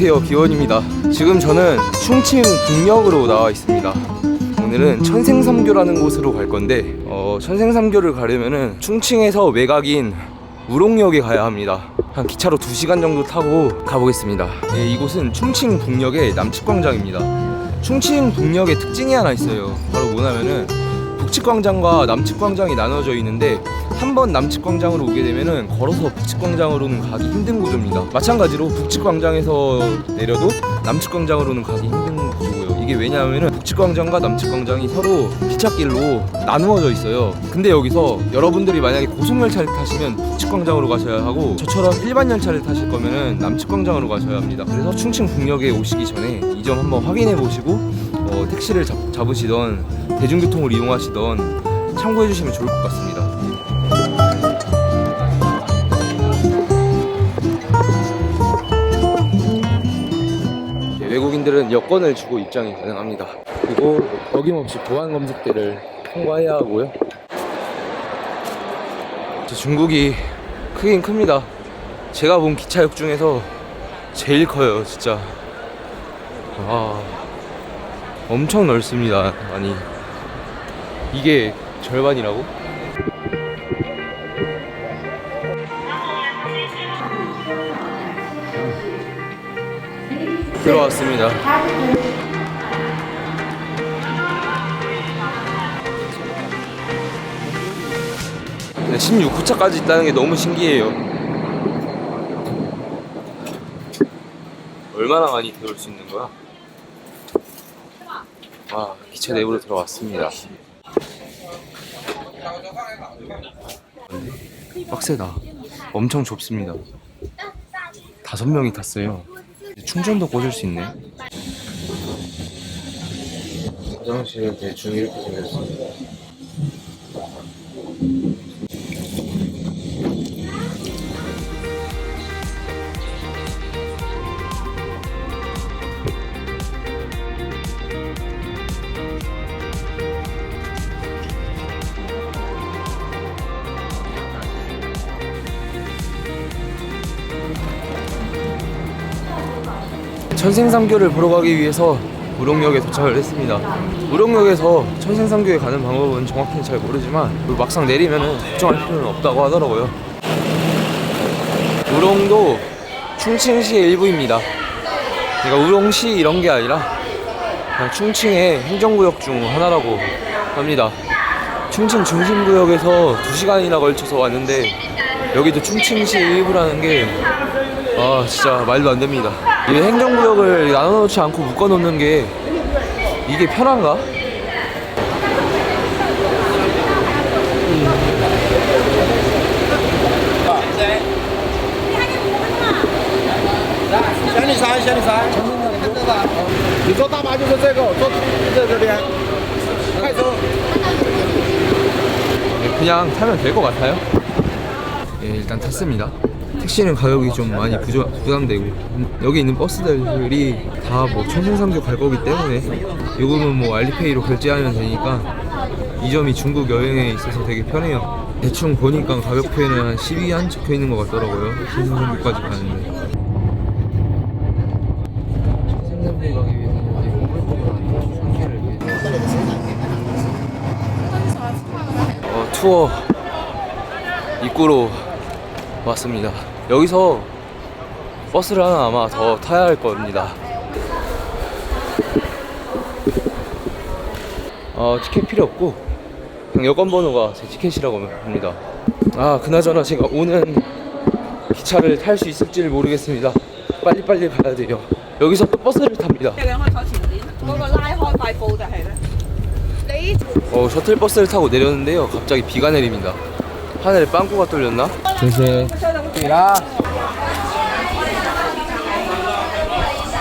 안녕하세요 기원입니다. 지금 저는 충칭 북역으로 나와 있습니다. 오늘은 천생삼교라는 곳으로 갈 건데 어, 천생삼교를 가려면은 충칭에서 외곽인 우롱역에 가야 합니다. 한 기차로 2시간 정도 타고 가보겠습니다. 예, 이곳은 충칭 북역의 남측광장입니다. 충칭 북역의 특징이 하나 있어요. 바로 뭐냐면은 북측광장과 남측광장이 나눠져 있는데 한 번 남측광장으로 오게 되면은 걸어서 북측광장으로는 가기 힘든 구조입니다. 마찬가지로 북측광장에서 내려도 남측광장으로는 가기 힘든 구조고요. 이게 왜냐하면은 북측광장과 남측광장이 서로 기찻길로 나누어져 있어요. 근데 여기서 여러분들이 만약에 고속열차를 타시면 북측광장으로 가셔야 하고 저처럼 일반 열차를 타실 거면은 남측광장으로 가셔야 합니다. 그래서 충칭 북역에 오시기 전에 이 점 한번 확인해 보시고 어, 택시를 잡, 잡으시던 대중교통을 이용하시던 참고해 주시면 좋을 것 같습니다. 예, 외국인들은 여권을 주고 입장이 가능합니다. 그리고 어김없이 보안 검색대를 통과해야 하고요. 저 중국이 크긴 큽니다. 제가 본 기차역 중에서 제일 커요, 진짜. 와, 엄청 넓습니다. 아니, 이게 절반이라고? 들어왔습니다. 네, 16호차까지 있다는 게 너무 신기해요. 얼마나 많이 들어올 수 있는 거야? 아, 기차 내부로 들어왔습니다. 빡세다. 엄청 좁습니다. 다섯 명이 탔어요. 충전도 꽂을 수 있네. 화장실은 대충 이렇게 생겼습니다. 천생삼교를 보러 가기 위해서 우롱역에 도착을 했습니다. 우롱역에서 천생삼교에 가는 방법은 정확히는 잘 모르지만 막상 내리면은 걱정할 필요는 없다고 하더라고요. 우롱도 충칭시의 일부입니다. 그러니까 우롱시 이런 게 아니라 그냥 충칭의 행정구역 중 하나라고 합니다. 충칭 중심구역에서 2시간이나 걸쳐서 왔는데 여기도 충칭시의 일부라는 게 아 진짜 말도 안 됩니다. 이 행정구역을 나눠놓지 않고 묶어놓는 게 이게 편한가? 음. 네, 그냥 타면 될 것 같아요. 예, 일단 탔습니다. 택시는 가격이 좀 많이 부조, 부담되고 여기 있는 버스들이 다 뭐 천생삼교 갈 거기 때문에 요금은 뭐 알리페이로 결제하면 되니까 이 점이 중국 여행에 있어서 되게 편해요. 대충 보니까 가격표에는 한 12안 적혀 있는 것 같더라고요. 천생삼교까지 가는데. 천생삼교 가기 상계를 어, 투어 입구로 왔습니다. 여기서 버스를 하나 아마 더 타야 할 겁니다. 어, 티켓 필요 없고 그냥 여권 번호가 제 티켓이라고 합니다. 아 그나저나 제가 오는 기차를 탈 수 있을지를 모르겠습니다. 빨리 빨리 가야 돼요. 여기서 또 버스를 탑니다. 어 셔틀 버스를 타고 내렸는데요. 갑자기 비가 내립니다. 하늘에 빵꾸가 뚫렸나? 글쎄. 야.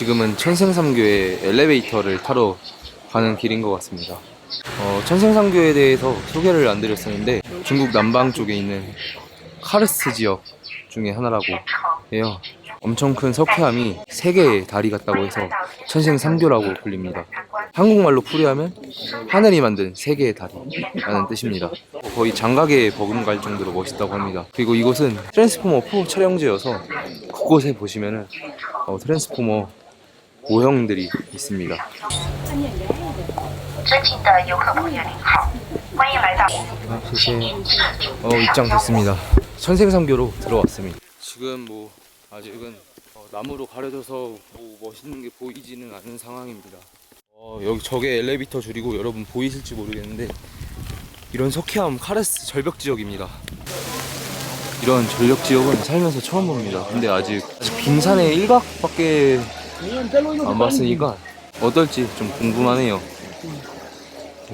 지금은 천생삼교의 엘리베이터를 타러 가는 길인 것 같습니다. 어, 천생삼교에 대해서 소개를 안 드렸었는데 중국 남방 쪽에 있는 카르스 지역 중에 하나라고 해요. 엄청 큰 석회암이 세 개의 다리 같다고 해서 천생삼교라고 불립니다. 한국말로 풀이하면 하늘이 만든 세 개의 다리라는 뜻입니다. 거의 장각에 버금갈 정도로 멋있다고 합니다. 그리고 이곳은 트랜스포머 4 촬영지여서 그곳에 보시면은 어, 트랜스포머 모형들이 있습니다. 어, 입장 됐습니다. 천생삼교로 들어왔습니다. 지금 뭐 아직은 어, 나무로 가려져서 뭐 멋있는 게 보이지는 않은 상황입니다. 어, 여기 저게 엘리베이터 줄이고 여러분 보이실지 모르겠는데 이런 석회암 카레스 절벽 지역입니다. 이런 전력 지역은 살면서 처음 봅니다. 근데 아직 빙산의 일각밖에 안 봤으니까 어떨지 좀 궁금하네요.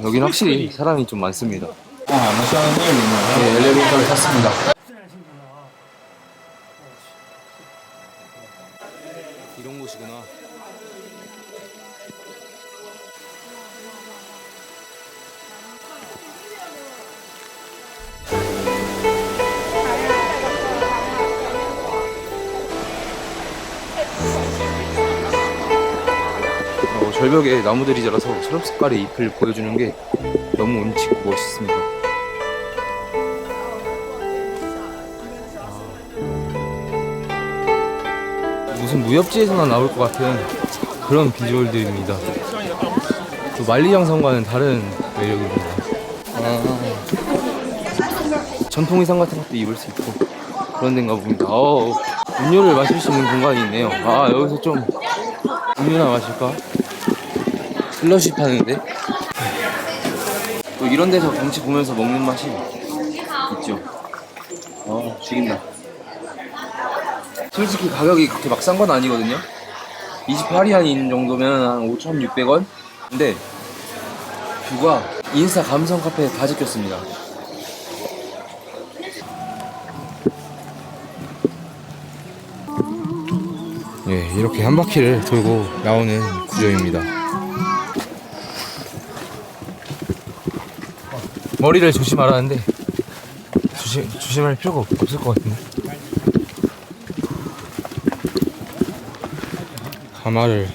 여긴 확실히 사람이 좀 많습니다. 네, 엘리베이터를 탔습니다. 어, 절벽에 나무들이 자라서 초록 색깔의 잎을 보여주는 게 너무 운치고 멋있습니다. 무슨 무협지에서나 나올 것 같은 그런 비주얼들입니다. 또 만리장성과는 다른 매력입니다. 아, 전통 의상 같은 것도 입을 수 있고 그런 데인가 봅니다. 어, 음료를 마실 수 있는 공간이 있네요. 아 여기서 좀 음료나 마실까? 슬러시 파는데? 또 이런 데서 경치 보면서 먹는 맛이 있죠. 어, 죽인다. 솔직히 가격이 그렇게 막 싼 건 아니거든요. 28위안인 정도면 한 5,600원? 근데 뷰가 인스타 감성 카페에 다 적혔습니다. 예, 이렇게 한 바퀴를 돌고 나오는 구조입니다. 머리를 조심하라는데 조심 조심할 필요가 없- 없을 것 같은데. 가마를.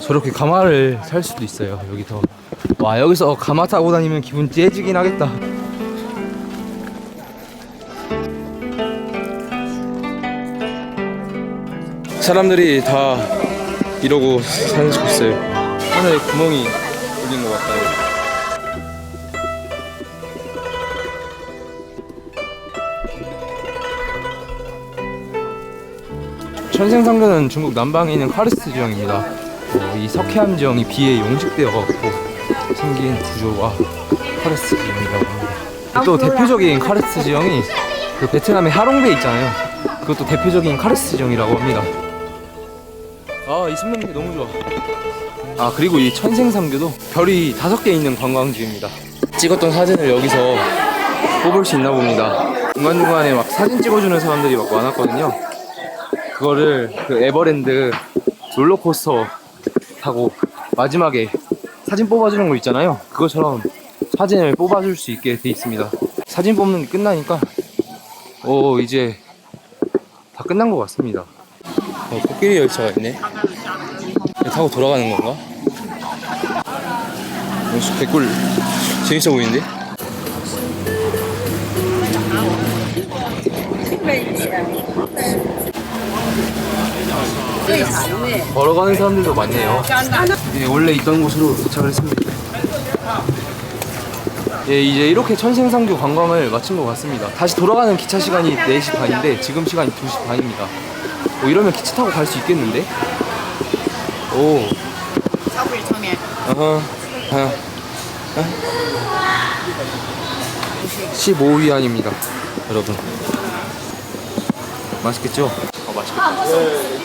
저렇게 가마를 살 수도 있어요 여기서 와 여기서 가마 타고 다니면 기분 째지긴 하겠다. 사람들이 다 이러고 찍고 있어요. 하늘에 구멍이 뚫린 것 같아요 천생상교는 중국 남방에 있는 카르스트 지형입니다. 어, 이 석회암 지형이 비에 용식되어 갖고 생긴 구조가 카르스트 지형이라고 합니다. 또 대표적인 카르스트 지형이 그 베트남의 하롱베 있잖아요. 그것도 대표적인 카르스트 지형이라고 합니다. 아, 이 sunmake 너무 좋아. 아, 그리고 이 천생삼교도 별이 다섯 개 있는 관광지입니다. 찍었던 사진을 여기서 뽑을 수 있나 봅니다. 중간중간에 막 사진 찍어주는 사람들이 막 많았거든요. 그거를 그 에버랜드 롤러코스터 타고 마지막에 사진 뽑아주는 거 있잖아요. 그것처럼 사진을 뽑아줄 수 있게 돼 있습니다. 사진 뽑는 게 끝나니까 오 이제 다 끝난 것 같습니다. 어, 코끼리 열차가 있네. 타고 돌아가는 건가? 어, 개꿀 재밌어 보이는데? 걸어가는 사람들도 많네요. 예, 원래 있던 곳으로 도착을 했습니다. 예, 이제 이렇게 천생상교 관광을 마친 것 같습니다. 다시 돌아가는 기차 시간이 4시 반인데 지금 시간이 2시 반입니다. 뭐 이러면 기차 타고 갈 수 있겠는데? 오. 어허. 어. 어? 15위 안입니다. 여러분. 맛있겠죠? 어, 맛있겠다.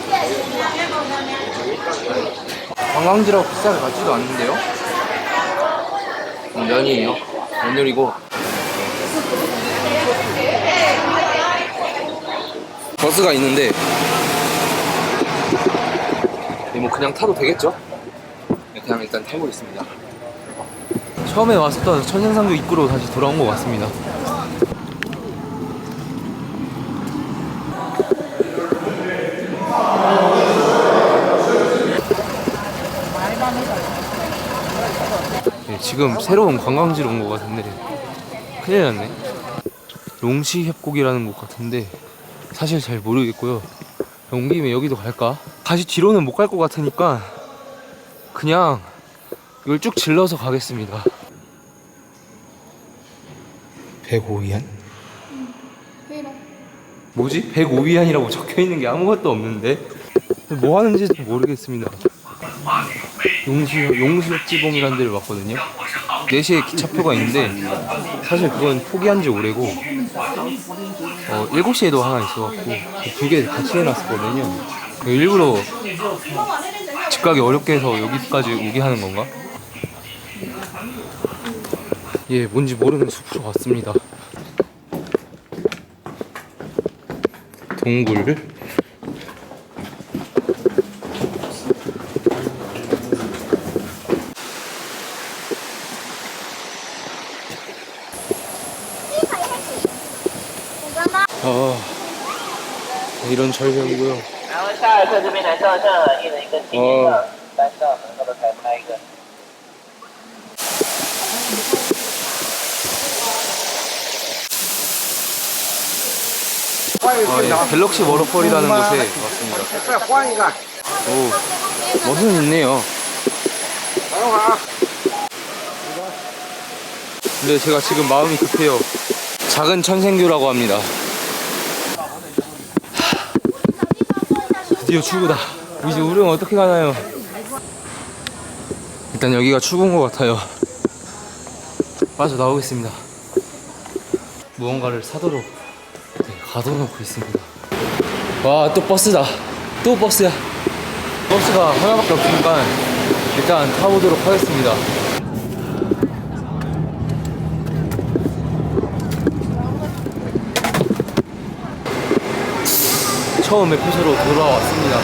관광지라고 비싸게 가지도 않는데요? 음, 면이에요. 면요리고. 버스가 있는데, 네, 뭐 그냥 타도 되겠죠? 네, 그냥 일단 타보겠습니다. 처음에 왔었던 천생상교 입구로 다시 돌아온 것 같습니다. 네, 지금 새로운 관광지로 온 것 같은데 큰일 났네 롱시 협곡이라는 곳 같은데 사실 잘 모르겠고요 온 김에 여기도 갈까? 다시 뒤로는 못 갈 것 같으니까 그냥 이걸 쭉 질러서 가겠습니다 105위안? 뭐지? 105위안이라고 적혀있는 게 아무것도 없는데 뭐 하는지 모르겠습니다 용수, 용수역지봉이라는 데를 왔거든요. 4시에 기차표가 있는데 사실 그건 포기한 지 오래고 어, 7시에도 하나 있어갖고 두 개 같이 해놨었거든요. 일부러 집 가기 어렵게 해서 여기까지 오게 하는 건가? 예, 뭔지 모르는 숲으로 왔습니다. 동굴 아, 이런 절벽이고요. 아, 아, 예. 갤럭시 워터폴이라는 곳에 왔습니다. 오, 멋은 있네요. 근데 제가 지금 마음이 급해요. 작은 천생교라고 합니다. 드디어 출구다. 이제 우령 어떻게 가나요? 일단 여기가 출구인 것 같아요. 빠져나오겠습니다. 무언가를 사도록 네, 가둬놓고 있습니다. 와 또 버스다. 또 버스야. 버스가 하나밖에 없으니까 일단 타보도록 하겠습니다 처음에 표소로 돌아왔습니다.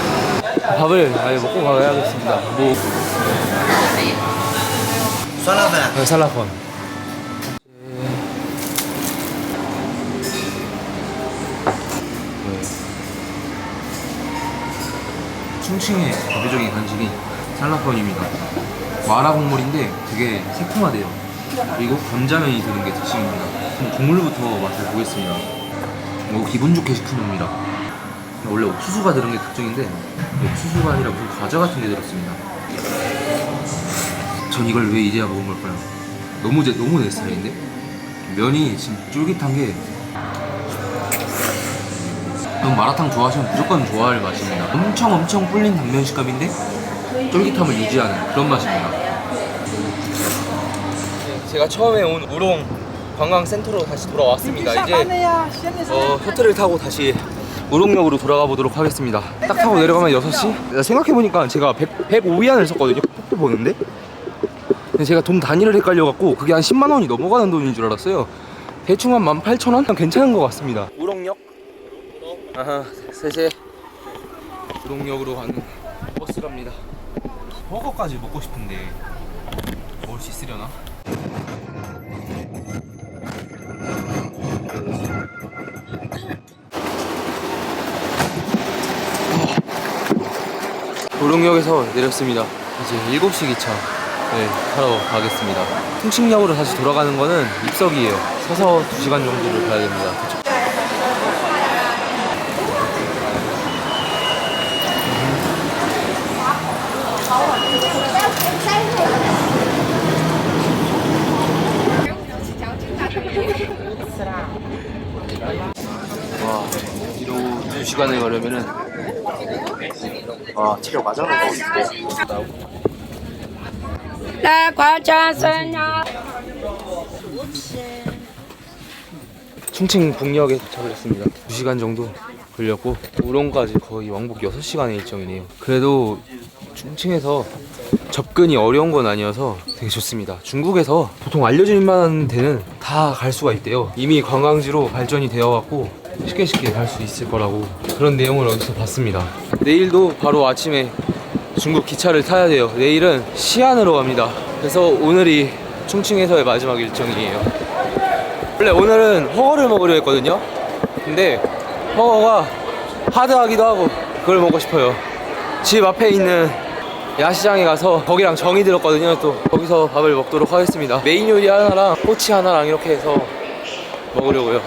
밥을 아예 먹고 가야겠습니다. 뭐 살라펜. 네, 살라폰. 네. 충칭의 대표적인 간식이 살라폰입니다. 마라 국물인데 되게 새콤하대요. 그리고 감자면이 드는 게 특징입니다. 국물부터 맛을 보겠습니다. 뭐 기분 좋게 시킨 겁니다. 원래 옥수수가 들은 게 특징인데 옥수수가 아니라 무슨 과자 같은 게 들었습니다. 전 이걸 왜 이제야 먹은 걸까요? 너무 제 너무 내 스타일인데 면이 지금 쫄깃한 게넌 마라탕 좋아하시면 무조건 좋아할 맛입니다. 엄청 엄청 불린 단면 식감인데 쫄깃함을 유지하는 그런 맛입니다. 제가 처음에 온 우롱 관광센터로 다시 돌아왔습니다. 이제 어, 셔틀을 타고 다시 우롱역으로 돌아가 보도록 하겠습니다. 딱 타고 내려가면 6시? 생각해보니까 제가 100, 105위안을 썼거든요. 폭도 보는데. 근데 제가 돈 단위를 헷갈려갖고 그게 한 10만 원이 넘어가는 돈인 줄 알았어요. 대충 한 18,000원? 괜찮은 것 같습니다. 우롱역? 아하, 세세. 우롱역으로 가는 버스랍니다. 버거까지 먹고 싶은데 먹을 수 있으려나? 우릉역에서 내렸습니다. 이제 7시 기차 네, 타러 가겠습니다. 통칭역으로 다시 돌아가는 거는 입석이에요. 서서 2시간 정도를 가야 됩니다. 와, 뒤로 2시간을 가려면은 어, 체력 맞아는 거 같은데. 나 과자 써냐 충칭 북녘에 도착을 했습니다. 2시간 정도 걸렸고 우롱까지 거의 왕복 6시간의 일정이네요. 그래도 충칭에서 접근이 어려운 건 아니어서 되게 좋습니다. 중국에서 보통 알려질 만한 데는 다 갈 수가 있대요. 이미 관광지로 발전이 되어 왔고 쉽게 쉽게 갈 수 있을 거라고 그런 내용을 어디서 봤습니다. 내일도 바로 아침에 중국 기차를 타야 돼요. 내일은 시안으로 갑니다. 그래서 오늘이 충칭에서의 마지막 일정이에요. 원래 오늘은 허거를 먹으려 했거든요. 근데 허거가 하드하기도 하고 그걸 먹고 싶어요. 집 앞에 있는 야시장에 가서 거기랑 정이 들었거든요. 또 거기서 밥을 먹도록 하겠습니다. 메인 요리 하나랑 꼬치 하나랑 이렇게 해서 먹으려고요.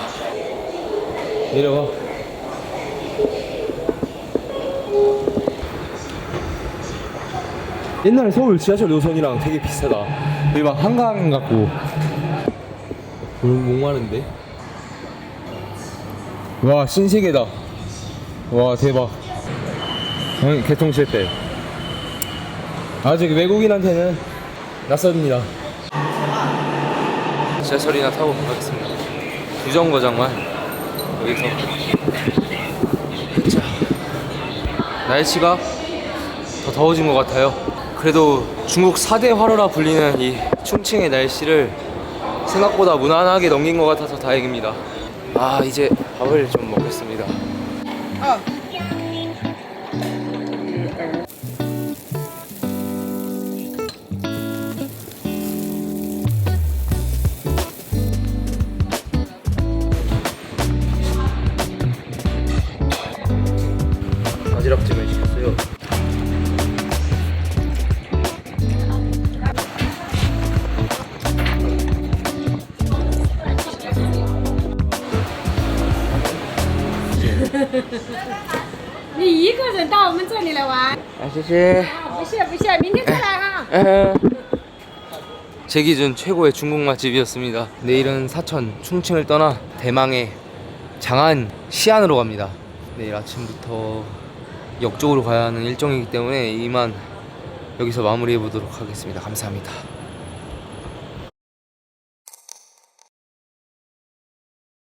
내려와. 옛날에 서울 지하철 노선이랑 되게 비슷하다. 여기 막 한강 같고. 목 마른데? 와, 신세계다. 와, 대박. 응, 개통 실패. 아직 외국인한테는 낯섭니다. 지하철이나 타고 가겠습니다. 유정거장만. 여기서. 자, 날씨가 더 더워진 것 같아요. 그래도 중국 4대 화로라 불리는 이 충칭의 날씨를 생각보다 무난하게 넘긴 것 같아서 다행입니다. 아 이제 밥을 좀 먹겠습니다. 바 你一个人到我们这里来玩？ 아,谢谢. 啊，不是不是，明天再来啊。 제 기준 최고의 중국 맛집이었습니다. 내일은 사천 충칭을 떠나 대망의 장안 시안으로 갑니다. 내일 아침부터 역 쪽으로 가야 하는 일정이기 때문에 이만 여기서 마무리해 보도록 하겠습니다. 감사합니다.